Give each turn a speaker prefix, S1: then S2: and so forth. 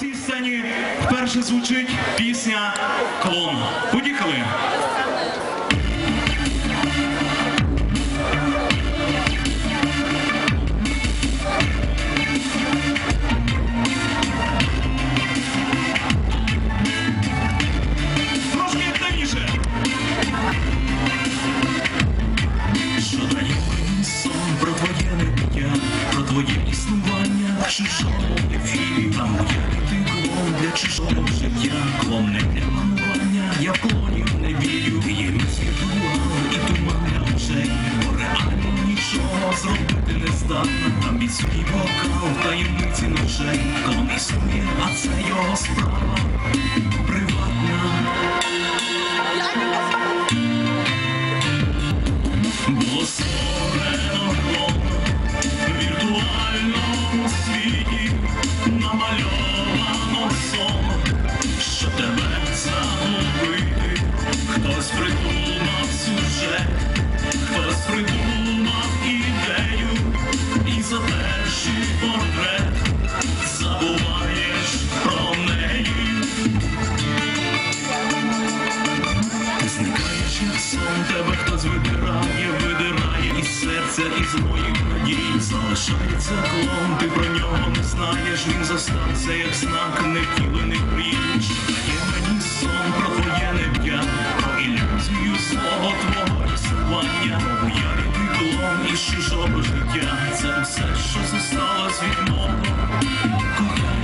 S1: цій сцені вперше звучить пісня Клон. Поїхали! Про твоє небуття, про твоє існування в чужому ефірі. Там я чужого життя, клон не для манування, я клонів не вірю. Є мій світуал і туман очей, бо реально нічого зробити не здатна. Там міцний бокал, таємниці ночей. Клон існує, а це його справа із моїх надій. Залишається клон, ти про нього не знаєш, він зостався, як знак невтілених мрій. Що дає мені сон про твоє неб'я, про ілюзію свого твого. Мову я ти клон із чужого життя. Це все, що зосталось від мого кохання.